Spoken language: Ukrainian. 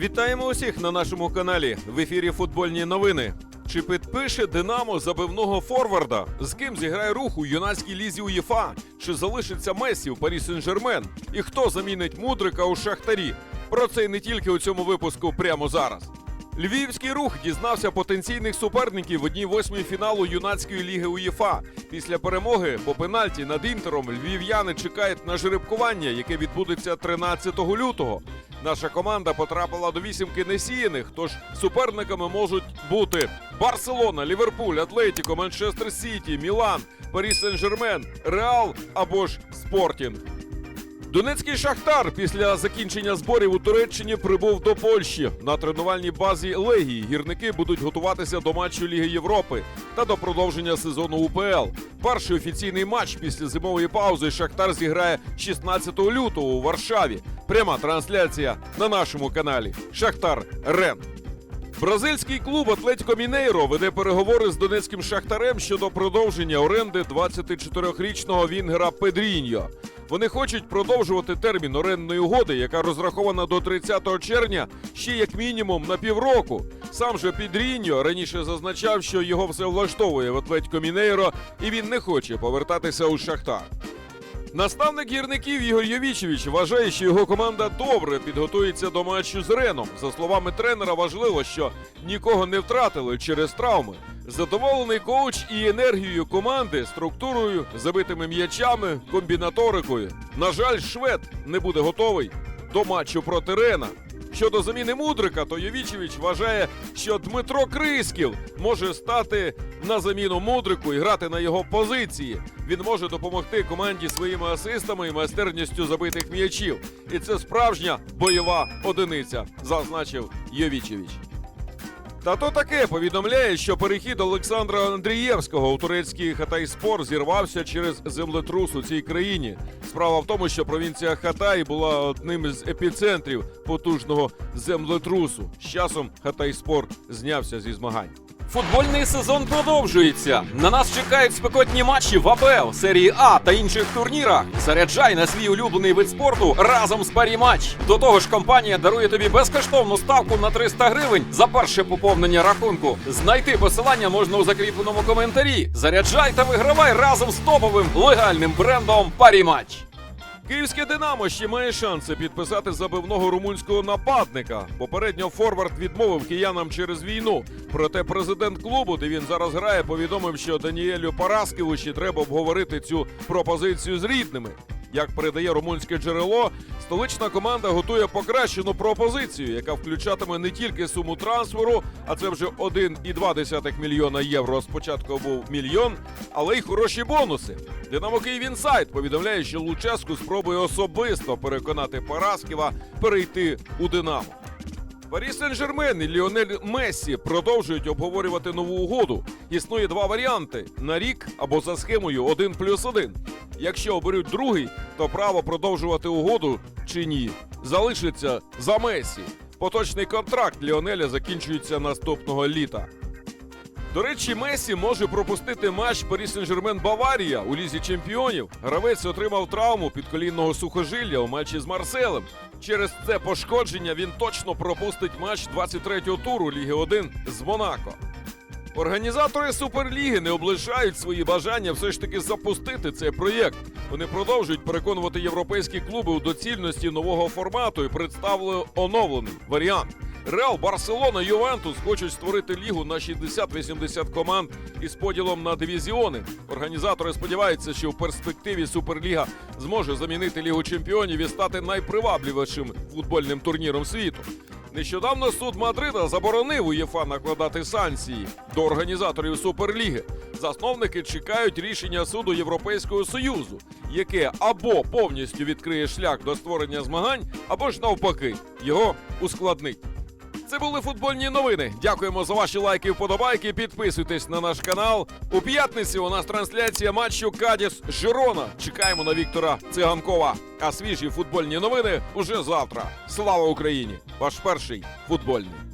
Вітаємо усіх на нашому каналі. В ефірі футбольні новини. Чи підпише Динамо забивного форварда? З ким зіграє рух у юнацькій лізі УЄФА? Чи залишиться Месі у Парі Сен-Жермен? І хто замінить мудрика у Шахтарі? Про це і не тільки у цьому випуску прямо зараз. Львівський рух дізнався потенційних суперників в одній восьмій фіналу юнацької ліги УЄФА. Після перемоги по пенальті над інтером львів'яни чекають на жеребкування, яке відбудеться 13 лютого. Наша команда потрапила до вісімки несіяних, тож суперниками можуть бути Барселона, Ліверпуль, Атлетіко, Манчестер Сіті, Мілан, Парі Сен-Жермен, Реал або ж Спортінг. Донецький шахтар після закінчення зборів у Туреччині прибув до Польщі. На тренувальній базі Легії гірники будуть готуватися до матчу Ліги Європи та до продовження сезону УПЛ. Перший офіційний матч після зимової паузи Шахтар зіграє 16 лютого у Варшаві. Пряма трансляція на нашому каналі Шахтар Рен. Бразильський клуб Атлетіко Мінейро веде переговори з донецьким шахтарем щодо продовження оренди 24-річного Вінгера Педріньо. Вони хочуть продовжувати термін орендної угоди, яка розрахована до 30 червня, ще як мінімум на півроку. Сам же Підріньо раніше зазначав, що його все влаштовує в Атлетіко Мінейро, і він не хоче повертатися у Шахтар. Наставник гірників Ігор Йовічевич вважає, що його команда добре підготується до матчу з Реном. За словами тренера, важливо, що нікого не втратили через травми. Задоволений коуч і енергією команди, структурою, забитими м'ячами, комбінаторикою. На жаль, швед не буде готовий до матчу проти Рена. Щодо заміни мудрика, то Йовічевич вважає, що Дмитро Крисків може стати на заміну мудрику і грати на його позиції. Він може допомогти команді своїми асистами і майстерністю забитих м'ячів. І це справжня бойова одиниця, зазначив Йовічевич. Та то таке повідомляє, що перехід Олександра Андрієвського у турецький Хатайспор зірвався через землетрус у цій країні. Справа в тому, що провінція Хатай була одним з епіцентрів потужного землетрусу. З часом Хатайспор знявся зі змагань. Футбольний сезон продовжується. На нас чекають спекотні матчі в АПЛ, серії А та інших турнірах. Заряджай на свій улюблений вид спорту разом з Паріматч. До того ж, компанія дарує тобі безкоштовну ставку на 300 гривень за перше поповнення рахунку. Знайти посилання можна у закріпленому коментарі. Заряджай та вигравай разом з топовим легальним брендом Паріматч. Київське Динамо ще має шанси підписати забивного румунського нападника. Попередньо Форвард відмовив киянам через війну. Проте президент клубу, де він зараз грає, повідомив, що Даніелю Параскевичі треба обговорити цю пропозицію з рідними. Як передає румунське джерело, столична команда готує покращену пропозицію, яка включатиме не тільки суму трансферу, а це вже 1,2 мільйона євро. Спочатку був мільйон, але й хороші бонуси. Динамо Київ Інсайт повідомляє, що Луческу спробує особисто переконати Параскева перейти у Динамо. Парі Сен-Жермен і Ліонель Мессі продовжують обговорювати нову угоду. Існує два варіанти: на рік або за схемою 1 плюс 1. Якщо оберуть другий, то право продовжувати угоду чи ні залишиться за Месі. Поточний контракт Ліонеля закінчується наступного літа. До речі, Месі може пропустити матч Парі Сен-Жермен Баварія у лізі чемпіонів. Гравець отримав травму підколінного сухожилля у матчі з Марселем. Через це пошкодження він точно пропустить матч 23-го туру Ліги 1 з Монако. Організатори Суперліги не облишають свої бажання все ж таки запустити цей проєкт. Вони продовжують переконувати європейські клуби у доцільності нового формату і представили оновлений варіант. Реал, Барселона, Ювентус хочуть створити лігу на 60-80 команд із поділом на дивізіони. Організатори сподіваються, що в перспективі Суперліга зможе замінити Лігу чемпіонів і стати найпривабливішим футбольним турніром світу. Нещодавно суд Мадрида заборонив УЄФА накладати санкції до організаторів Суперліги. Засновники чекають рішення суду Європейського союзу, яке або повністю відкриє шлях до створення змагань, або ж навпаки його ускладнить. Це були футбольні новини. Дякуємо за ваші лайки вподобайки. Підписуйтесь на наш канал. У п'ятниці у нас трансляція матчу Кадіс Жирона. Чекаємо на Віктора Циганкова. А свіжі футбольні новини уже завтра. Слава Україні! Ваш перший футбольний.